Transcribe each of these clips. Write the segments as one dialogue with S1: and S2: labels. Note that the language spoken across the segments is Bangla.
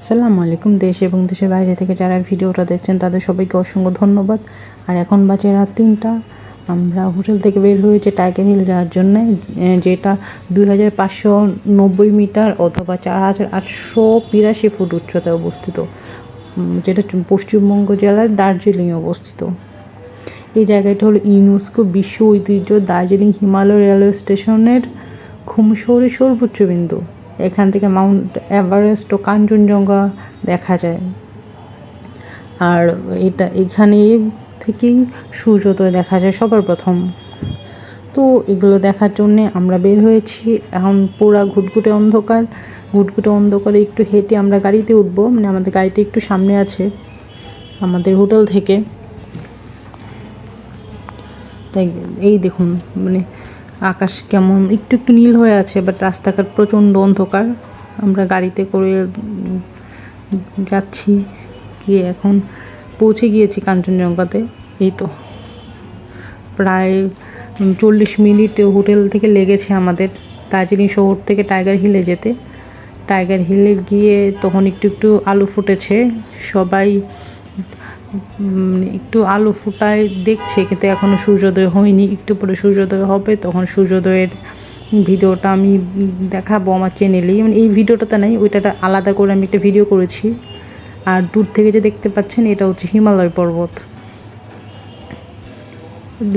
S1: আসসালামু আলাইকুম, দেশ এবং দেশের বাইরে থেকে যারা ভিডিওটা দেখছেন, তাদের সবাইকে অসংখ্য ধন্যবাদ। আর এখন বাজে রাত তিনটা, আমরা হোটেল থেকে বের হয়েছে টাইগার হিল যাওয়ার জন্য যেটা দুই হাজার পাঁচশো নব্বই মিটার অথবা চার হাজার আটশো বিরাশি ফুট উচ্চতায় অবস্থিত যেটা পশ্চিমবঙ্গ জেলার দার্জিলিংয়ে অবস্থিত। এই জায়গাটা হলো ইউনেস্কো বিশ্ব ঐতিহ্য দার্জিলিং হিমালয় রেলওয়ে স্টেশনের খুমশহরের সর্বোচ্চ বিন্দু। এখান থেকে মাউন্ট এভারেস্ট ও কাঞ্চনজঙ্ঘা দেখা যায়। আর এটা এখানে থেকেই সূর্যোদয় দেখা যায় সবার প্রথম। তো এগুলো দেখার জন্যে আমরা বের হয়েছি। এখন পুরা ঘুটঘুটে অন্ধকার। ঘুটঘুটে অন্ধকারে একটু হেঁটে আমরা গাড়িতে উঠবো। মানে আমাদের গাড়িটা একটু সামনে আছে, আমাদের হোটেল থেকে। তাই এই দেখুন মানে আকাশ কেমন একটু একটু নীল হয়ে আছে বাট রাস্তাঘাট প্রচণ্ড অন্ধকার। আমরা গাড়িতে করে যাচ্ছি, গিয়ে এখন পৌঁছে গিয়েছি কাঞ্চনজঙ্ঘাতে। এই তো, প্রায় চল্লিশ মিনিট হোটেল থেকে লেগেছে আমাদের। দার্জিলিং শহর থেকে টাইগার হিলে যেতে। টাইগার হিলে গিয়ে তখন একটু একটু আলু ফুটেছে। সবাই একটু আলো ফুটায় দেখছে, কিন্তু এখনও সূর্যোদয় হয়নি। একটু পরে সূর্যোদয় হবে, তখন সূর্যোদয়ের ভিডিওটা আমি দেখাবো আমার চ্যানেলেই মানে এই ভিডিওটাতে নাই ওইটা আলাদা করে আমি একটা ভিডিও করেছি। আর দূর থেকে যে দেখতে পাচ্ছেন, এটা হচ্ছে হিমালয় পর্বত।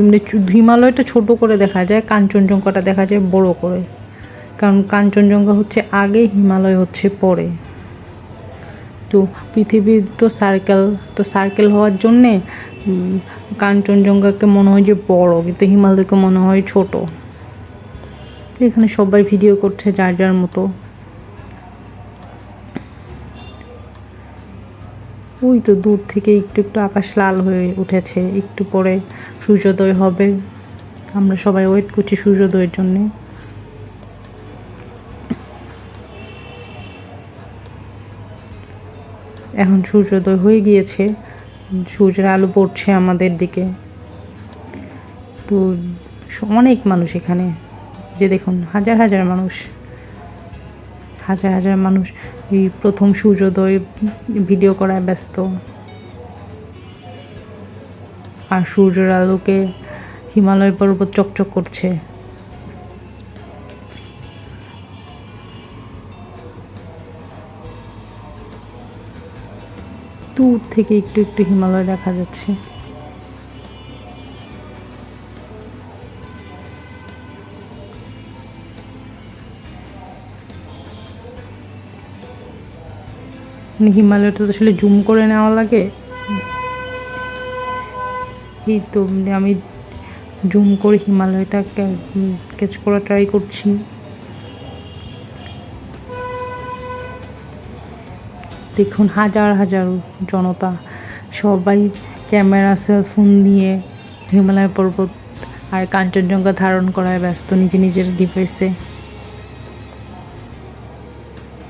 S1: মানে হিমালয়টা ছোট করে দেখা যায়, কাঞ্চনজঙ্ঘাটা দেখা যায় বড় করে। কারণ কাঞ্চনজঙ্ঘা হচ্ছে আগে, হিমালয় হচ্ছে পরে। তো পৃথিবীর তো সার্কেল তো সার্কেল হওয়ার জন্যে কাঞ্চনজঙ্ঘাকে মনে হয় যে বড়, কিন্তু হিমালয়কে মনে হয় ছোট। এখানে সবাই ভিডিও করছে যার যার মতো। ওই তো দূর থেকে একটু একটু আকাশ লাল হয়ে উঠেছে, একটু পরে সূর্যোদয় হবে। আমরা সবাই ওয়েট করছি সূর্যোদয়ের জন্যে। এখন সূর্যোদয় হয়ে গিয়েছে। সূর্যের আলো পড়ছে আমাদের দিকে। তো অনেক মানুষ এখানে। যে দেখুন, হাজার হাজার মানুষ। হাজার হাজার মানুষ এই প্রথম সূর্যোদয় ভিডিও করায় ব্যস্ত। আর সূর্যের আলোকে হিমালয় পর্বত চকচক করছে। দূর থেকে একটু একটু হিমালয় দেখা যাচ্ছে। মানে হিমালয়টা তো আসলে জুম করে নেওয়া লাগে। এই তো আমি জুম করে হিমালয়টা ক্যাচ করা ট্রাই করছি। দেখুন, হাজার হাজার জনতা, সবাই ক্যামেরা, সেলফোন নিয়ে হিমালয় পর্বত আর কাঞ্চনজঙ্ঘা ধারণ করায় ব্যস্ত নিজে নিজের ডিভাইসে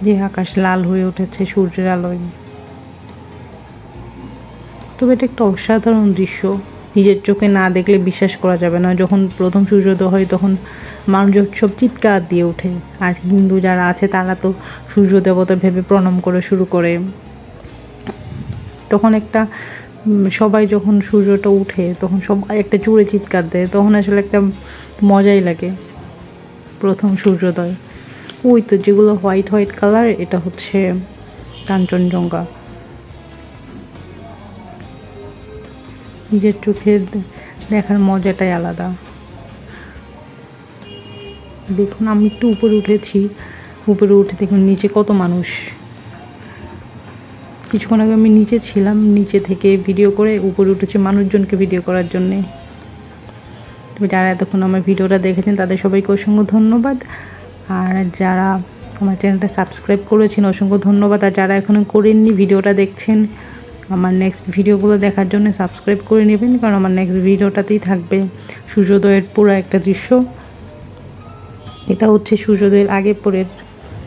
S1: যে আকাশ লাল হয়ে উঠেছে সূর্যের আলোয়। তবে এটা একটা অসাধারণ দৃশ্য। নিজের চোখে না দেখলে বিশ্বাস করা যাবে না। যখন প্রথম সূর্যোদয় হয়, তখন মানুষ সব চিৎকার দিয়ে ওঠে। আর হিন্দু যারা আছে, তারা তো সূর্য দেবতা ভেবে প্রণাম করে শুরু করে। তখন একটা সবাই যখন সূর্যটা উঠে, তখন সবাই একটা জোরে চিৎকার দেয়। তখন আসলে একটা মজাই লাগে প্রথম সূর্যোদয়। ওই তো যেগুলো হোয়াইট হোয়াইট কালার এটা হচ্ছে কাঞ্চনজঙ্ঘা। নিজের চোখে দেখার মজাটাই আলাদা। দেখুন, আমি একটু উপরে উঠেছি। উপরে উঠে দেখুন, নিচে কত মানুষ। কিছুক্ষণ আগে আমি নিচে ছিলাম, নিচে থেকে ভিডিও করে উপরে উঠেছি মানুষজনকে ভিডিও করার জন্যে। যারা এতক্ষণ আমার ভিডিওটা দেখেছেন, তাদের সবাইকে অসংখ্য ধন্যবাদ। আর যারা আমার চ্যানেলটা সাবস্ক্রাইব করেছেন, অসংখ্য ধন্যবাদ। আর যারা এখনও করেননি ভিডিওটা দেখছেন আমার নেক্সট ভিডিওগুলো দেখার জন্য সাবস্ক্রাইব করে নেবেন, কারণ আমার নেক্সট ভিডিওটাতেই থাকবে সূর্যোদয়ের পুরো একটা দৃশ্য। এটা হচ্ছে সূর্যোদয়ের আগে পরের,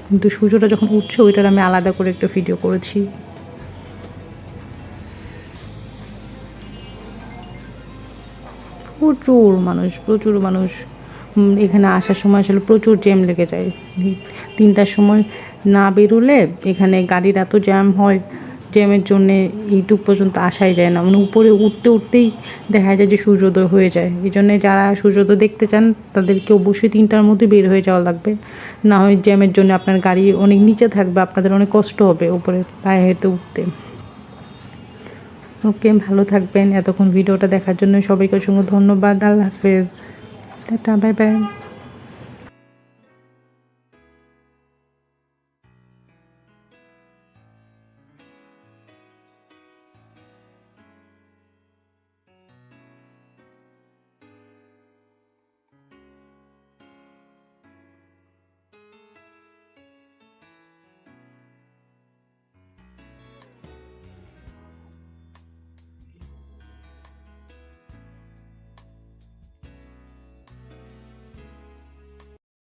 S1: কিন্তু সূর্যটা যখন উঠছে, ওইটার আমি আলাদা করে একটা ভিডিও করেছি। প্রচুর মানুষ প্রচুর মানুষ। এখানে আসার সময় আসলে প্রচুর জ্যাম লেগে যায়। তিনটার সময় না বেরোলে এখানে গাড়ির এত জ্যাম হয়। জ্যামের জন্যে এইটুক পর্যন্ত আসাই যায় না। মানে উপরে উঠতে উঠতেই দেখা যায় যে সূর্যোদয় হয়ে যায়। এই জন্যে যারা সূর্যোদয় দেখতে চান, তাদেরকে অবশ্যই তিনটার মধ্যে বের হয়ে যাওয়া লাগবে। না হয় জ্যামের জন্য আপনার গাড়ি অনেক নিচে থাকবে, আপনাদের অনেক কষ্ট হবে উপরে পায়ে হেঁটে উঠতে। ওকে, ভালো থাকবেন। এতক্ষণ ভিডিওটা দেখার জন্য সবাইকে অসংখ্য ধন্যবাদ। আল্লাহ হাফেজ। Tata, bye bye.